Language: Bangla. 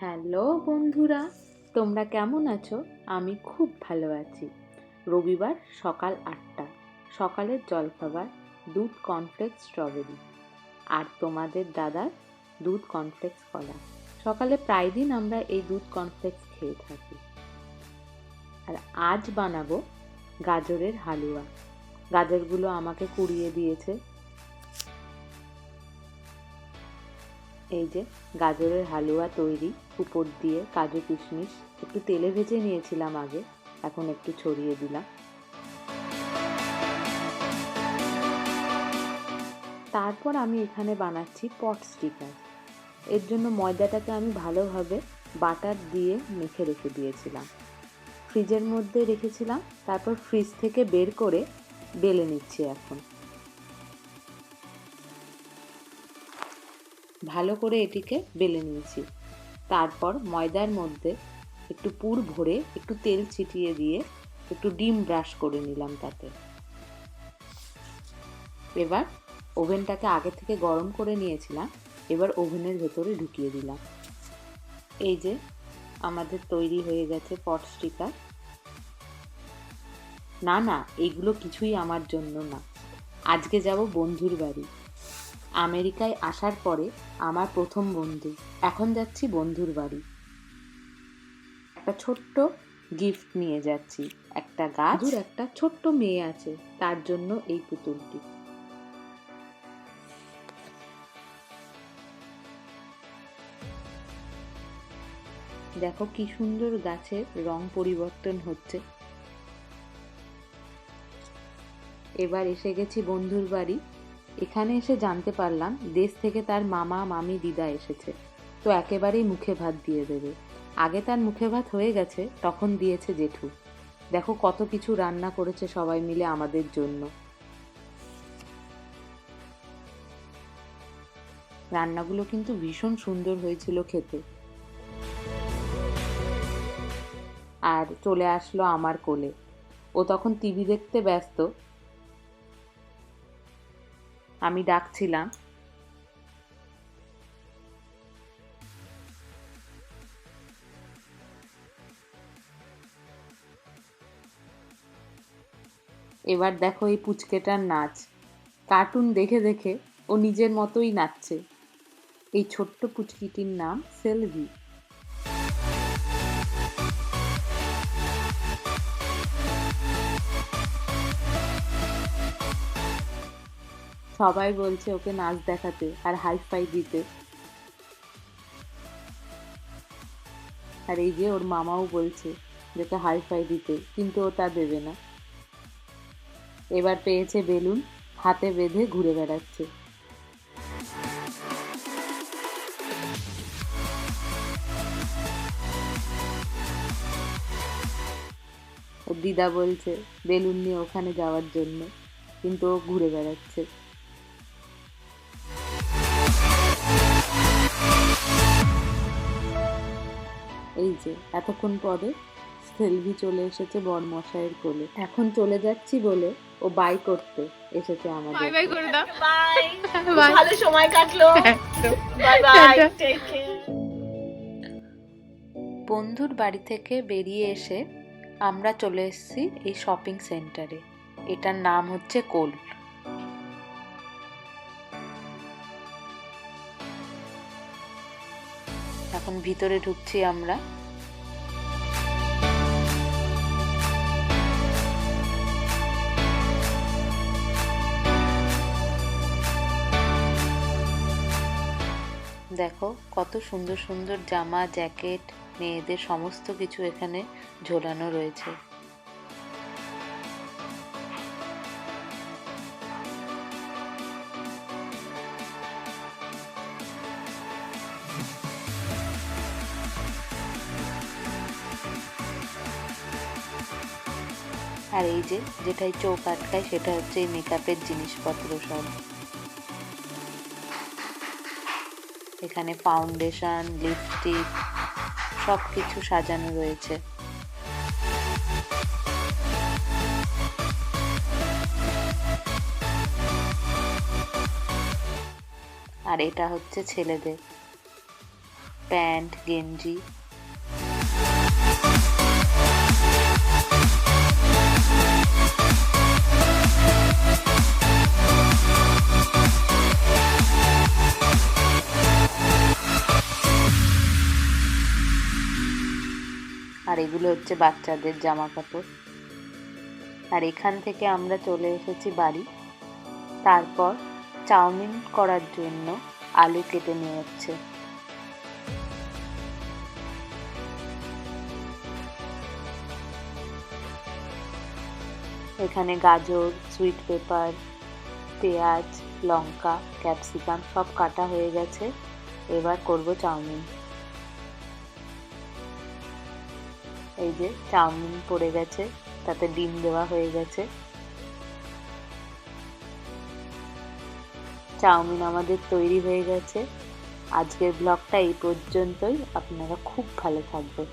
হ্যালো বন্ধুরা, তোমরা কেমন আছো? আমি খুব ভালো আছি। রবিবার সকাল আটটা, সকালের জলখাবার, দুধ কর্নফ্লেক্স স্ট্রবেরি আর তোমাদের দাদার দুধ কর্নফ্লেক্স কলা। সকালে প্রায় দিন আমরা এই দুধ কর্নফ্লেক্স খেয়ে থাকি। আর আজ বানাবো গাজরের হালুয়া। গাজরগুলো আমাকে কুড়িয়ে দিয়েছে এই যে গাজরের হালুয়া তৈরি, উপর দিয়ে কাজু কিশমিশ, একটু তেলে ভেজে নিয়েছিলাম আগে, এখন একটু ছড়িয়ে দিলাম। তারপর আমি এখানে বানাচ্ছি পট স্টিকার। এর জন্য ময়দাটাকে আমি ভালোভাবে বাটার দিয়ে মেখে রেখে দিয়েছিলাম। ফ্রিজের মধ্যে রেখেছিলাম, তারপর ফ্রিজ থেকে বের করে বেলে নিচ্ছি এখন। ভালো করে এটিকে বেলে নিয়েছি। তারপর ময়দার মধ্যে একটু পুর ভরে একটু তেল ছিটিয়ে দিয়ে একটু ডিম ব্রাশ করে নিলাম তাতে। এবার ওভেনটাকে আগে থেকে গরম করে নিয়েছিলাম, এবার ওভেনের ভেতরে ঢুকিয়ে দিলাম। এই যে আমাদের তৈরি হয়ে গেছে পট স্টিকার। না না এইগুলো কিছুই আমার জন্য না। আজকে যাব বন্ধুর বাড়ি। আমেরিকায় আসার পরে আমার প্রথম বন্ধু। এখন যাচ্ছি বন্ধুর বাড়ি। একটা ছোট্ট গিফট নিয়ে যাচ্ছি। একটা গাছ। একটা ছোট্ট মেয়ে আছে, তার জন্য এই পুতুলটি। দেখো কি সুন্দর গাছের রং পরিবর্তন হচ্ছে। এবার এসে গেছি বন্ধুর বাড়ি। এখানে এসে জানতে পারলাম দেশ থেকে তার মামা, মামি, দিদা এসেছে। তো একেবারেই মুখে ভাত দিয়ে দেবে। আগে তার মুখে ভাত হয়ে গেছে, তখন দিয়েছে জেঠু। দেখো কত কিছু রান্না করেছে সবাই মিলে আমাদের জন্য। রান্নাগুলো কিন্তু ভীষণ সুন্দর হয়েছিল খেতে। আর চলে আসলো আমার কোলে। ও তখন টিভি দেখতে ব্যস্ত আমি ডাকছিলাম। এবার দেখো এই পুচকেটার নাচ। কার্টুন দেখে দেখে ও নিজের মতোই নাচছে। এই ছোট্ট পুচকিটির নাম সেলভি। সবাই বলছে ওকে নাচ দেখাতে আর হাই ফাই দিতে। আর এই যে ওর মামাও বলছে যেটা হাই ফাই দিতে, কিন্তু ও তা দেবে না। এবার পেয়েছে বেলুন, হাতে বেঁধে ঘুরে বেড়াচ্ছে। দিদা বলছে, বেলুন নিয়ে ওখানে যাওয়ার জন্য। কিন্তু ও ঘুরে বেড়াচ্ছে। এই যে এতক্ষণ পরে সেলভি চলে এসেছে বরমশাইয়ের কোলে। এখন চলে যাচ্ছি বলে ও বাই করতে এসেছে আমাদের বাই বাই করে দাও। বাই। বাই। ভালো সময় কাটলো। বাই বাই টেক কেয়ার বন্ধুর বাড়ি থেকে বেরিয়ে এসে আমরা চলে এসেছি এই শপিং সেন্টারে। এটার নাম হচ্ছে কোল এখন ভিতরে ঢুকছি আমরা। দেখো, কত সুন্দর সুন্দর জামা, জ্যাকেট, মেয়েদের সমস্ত কিছু এখানে ঝোলানো রয়েছে। আর এই যে যেটাই চোখ আটকায় সেটা হচ্ছে এই মেকআপের জিনিসপত্র সব। এখানে ফাউন্ডেশন লিপস্টিক সব কিছু সাজানো রয়েছে। আর এটা হচ্ছে ছেলেদের। প্যান্ট, গেঞ্জি। এগুলো হচ্ছে বাচ্চাদের জামা কাপড় আর এখান থেকে আমরা চলে এসেছি বাড়ি। তারপর চাউমিন করার জন্য আলু কেটে নিয়ে হচ্ছে। এখানে গাজর সুইট পেপার পেঁয়াজ, লঙ্কা ক্যাপসিকাম সব কাটা হয়ে গেছে। এবার করব চাউমিন। এই যে চাউমিন পড়ে গেছে, তাতে ডিম দেওয়া হয়ে গেছে। চাউমিন আমাদের তৈরি হয়ে গেছে। আজকের ব্লগটা এই পর্যন্তই, আপনারা খুব ভালো থাকবেন।